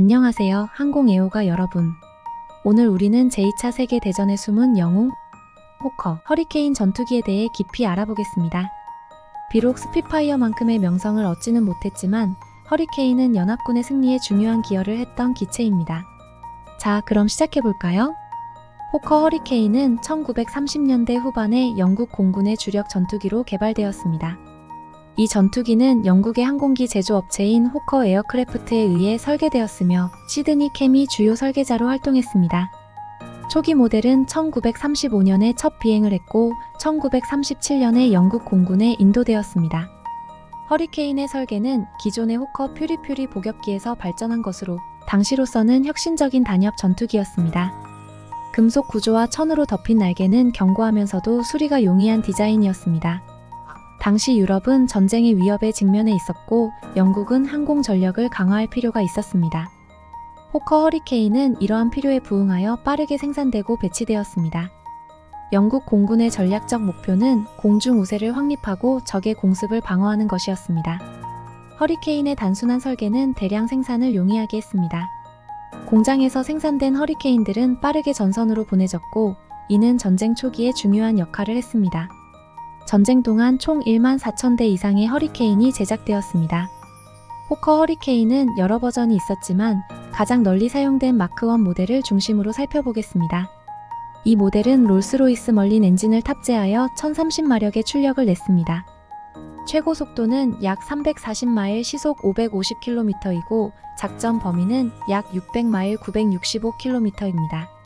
안녕하세요, 항공애호가 여러분. 오늘 우리는 제2차 세계대전의 숨은 영웅, 호커, 허리케인 전투기에 대해 깊이 알아보겠습니다. 비록 스피파이어만큼의 명성을 얻지는 못했지만, 허리케인은 연합군의 승리에 중요한 기여를 했던 기체입니다. 자, 그럼 시작해볼까요? 호커 허리케인은 1930년대 후반에 영국 공군의 주력 전투기로 개발되었습니다. 이 전투기는 영국의 항공기 제조업체인 호커 에어크래프트에 의해 설계되었으며 시드니 캠이 주요 설계자로 활동했습니다. 초기 모델은 1935년에 첫 비행을 했고 1937년에 영국 공군에 인도되었습니다. 허리케인의 설계는 기존의 호커 퓨리퓨리 복엽기에서 발전한 것으로 당시로서는 혁신적인 단엽 전투기였습니다. 금속 구조와 천으로 덮인 날개는 견고하면서도 수리가 용이한 디자인이었습니다. 당시 유럽은 전쟁의 위협에 직면해 있었고 영국은 항공 전력을 강화할 필요가 있었습니다. 호커 허리케인은 이러한 필요에 부응하여 빠르게 생산되고 배치되었습니다. 영국 공군의 전략적 목표는 공중 우세를 확립하고 적의 공습을 방어하는 것이었습니다. 허리케인의 단순한 설계는 대량 생산을 용이하게 했습니다. 공장에서 생산된 허리케인들은 빠르게 전선으로 보내졌고 이는 전쟁 초기에 중요한 역할을 했습니다. 전쟁 동안 총 1만 4천 대 이상의 허리케인이 제작되었습니다. 호커 허리케인은 여러 버전이 있었지만 가장 널리 사용된 마크1 모델을 중심으로 살펴보겠습니다. 이 모델은 롤스로이스 멀린 엔진을 탑재하여 1030마력의 출력을 냈습니다. 최고 속도는 약 340마일 시속 550km이고 작전 범위는 약 600마일 965km입니다.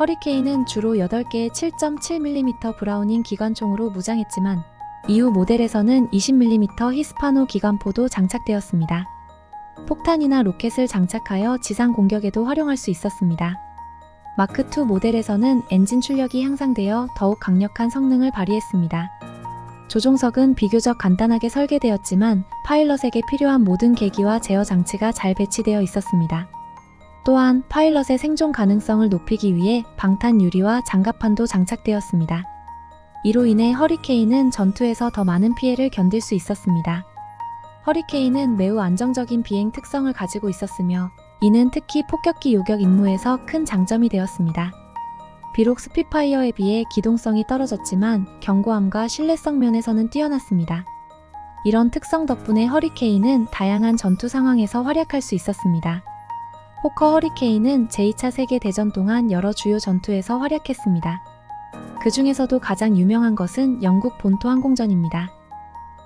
허리케인은 주로 8개의 7.7mm 브라우닝 기관총으로 무장했지만 이후 모델에서는 20mm 히스파노 기관포도 장착되었습니다. 폭탄이나 로켓을 장착하여 지상 공격에도 활용할 수 있었습니다. 마크2 모델에서는 엔진 출력이 향상되어 더욱 강력한 성능을 발휘했습니다. 조종석은 비교적 간단하게 설계되었지만 파일럿에게 필요한 모든 계기와 제어 장치가 잘 배치되어 있었습니다. 또한 파일럿의 생존 가능성을 높이기 위해 방탄 유리와 장갑판도 장착되었습니다. 이로 인해 허리케인은 전투에서 더 많은 피해를 견딜 수 있었습니다. 허리케인은 매우 안정적인 비행 특성을 가지고 있었으며 이는 특히 폭격기 요격 임무에서 큰 장점이 되었습니다. 비록 스피파이어에 비해 기동성이 떨어졌지만 견고함과 신뢰성 면에서는 뛰어났습니다. 이런 특성 덕분에 허리케인은 다양한 전투 상황에서 활약할 수 있었습니다. 호커 허리케인은 제2차 세계대전 동안 여러 주요 전투에서 활약했습니다. 그 중에서도 가장 유명한 것은 영국 본토 항공전입니다.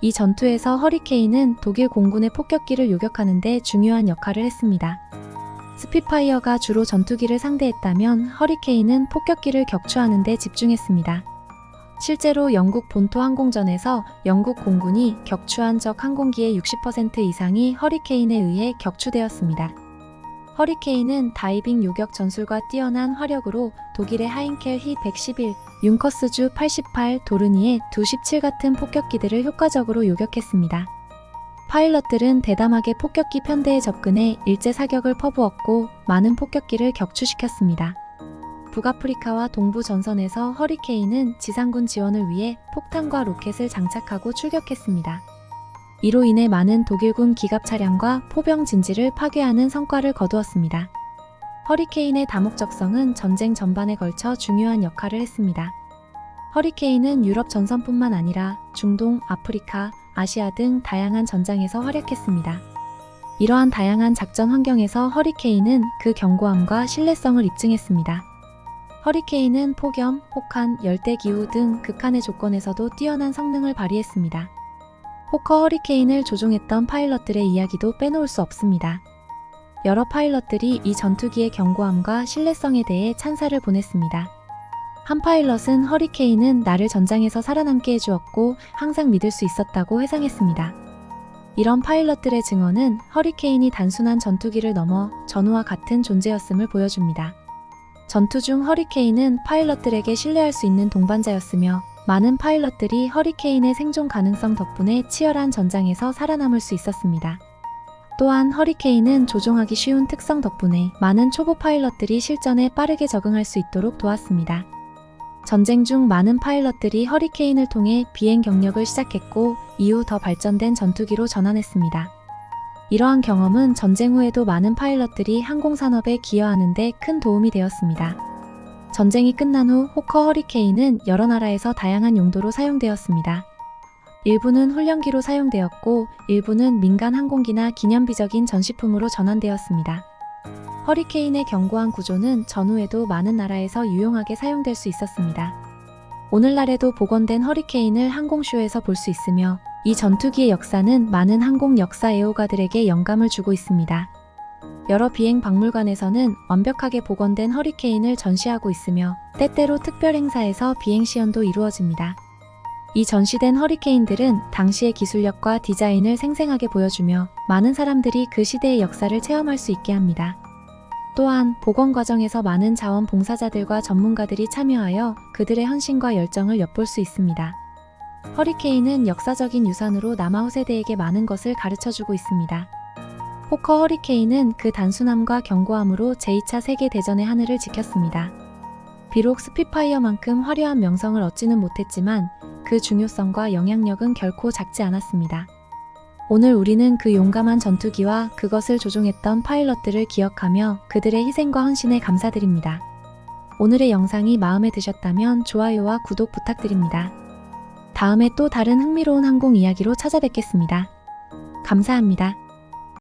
이 전투에서 허리케인은 독일 공군의 폭격기를 요격하는데 중요한 역할을 했습니다. 스피파이어가 주로 전투기를 상대했다면 허리케인은 폭격기를 격추하는데 집중했습니다. 실제로 영국 본토 항공전에서 영국 공군이 격추한 적 항공기의 60% 이상이 허리케인에 의해 격추되었습니다. 허리케인은 다이빙 요격 전술과 뛰어난 화력으로 독일의 하인켈 히 111, 융커스주 88, 도르니에 두17 같은 폭격기들을 효과적으로 요격했습니다. 파일럿들은 대담하게 폭격기 편대에 접근해 일제 사격을 퍼부었고 많은 폭격기를 격추시켰습니다. 북아프리카와 동부 전선에서 허리케인은 지상군 지원을 위해 폭탄과 로켓을 장착하고 출격했습니다. 이로 인해 많은 독일군 기갑 차량과 포병 진지를 파괴하는 성과를 거두었습니다. 허리케인의 다목적성은 전쟁 전반에 걸쳐 중요한 역할을 했습니다. 허리케인은 유럽 전선뿐만 아니라 중동, 아프리카, 아시아 등 다양한 전장에서 활약했습니다. 이러한 다양한 작전 환경에서 허리케인은 그 견고함과 신뢰성을 입증했습니다. 허리케인은 폭염, 혹한, 열대기후 등 극한의 조건에서도 뛰어난 성능을 발휘했습니다. 호커 허리케인을 조종했던 파일럿들의 이야기도 빼놓을 수 없습니다. 여러 파일럿들이 이 전투기의 견고함과 신뢰성에 대해 찬사를 보냈습니다. 한 파일럿은 허리케인은 나를 전장에서 살아남게 해주었고 항상 믿을 수 있었다고 회상했습니다. 이런 파일럿들의 증언은 허리케인이 단순한 전투기를 넘어 전우와 같은 존재였음을 보여줍니다. 전투 중 허리케인은 파일럿들에게 신뢰할 수 있는 동반자였으며 많은 파일럿들이 허리케인의 생존 가능성 덕분에 치열한 전장에서 살아남을 수 있었습니다. 또한 허리케인은 조종하기 쉬운 특성 덕분에 많은 초보 파일럿들이 실전에 빠르게 적응할 수 있도록 도왔습니다. 전쟁 중 많은 파일럿들이 허리케인을 통해 비행 경력을 시작했고 이후 더 발전된 전투기로 전환했습니다. 이러한 경험은 전쟁 후에도 많은 파일럿들이 항공산업에 기여하는 데 큰 도움이 되었습니다. 전쟁이 끝난 후 호커 허리케인은 여러 나라에서 다양한 용도로 사용되었습니다. 일부는 훈련기로 사용되었고 일부는 민간 항공기나 기념비적인 전시품으로 전환되었습니다. 허리케인의 견고한 구조는 전후에도 많은 나라에서 유용하게 사용될 수 있었습니다. 오늘날에도 복원된 허리케인을 항공쇼에서 볼 수 있으며 이 전투기의 역사는 많은 항공 역사 애호가들에게 영감을 주고 있습니다. 여러 비행 박물관에서는 완벽하게 복원된 허리케인을 전시하고 있으며 때때로 특별 행사에서 비행 시연도 이루어집니다. 이 전시된 허리케인들은 당시의 기술력과 디자인을 생생하게 보여주며 많은 사람들이 그 시대의 역사를 체험할 수 있게 합니다. 또한 복원 과정에서 많은 자원봉사자들과 전문가들이 참여하여 그들의 헌신과 열정을 엿볼 수 있습니다. 허리케인은 역사적인 유산으로 남아 후 세대에게 많은 것을 가르쳐 주고 있습니다. 호커 허리케인은 그 단순함과 견고함으로 제2차 세계대전의 하늘을 지켰습니다. 비록 스피파이어만큼 화려한 명성을 얻지는 못했지만 그 중요성과 영향력은 결코 작지 않았습니다. 오늘 우리는 그 용감한 전투기와 그것을 조종했던 파일럿들을 기억하며 그들의 희생과 헌신에 감사드립니다. 오늘의 영상이 마음에 드셨다면 좋아요와 구독 부탁드립니다. 다음에 또 다른 흥미로운 항공 이야기로 찾아뵙겠습니다. 감사합니다.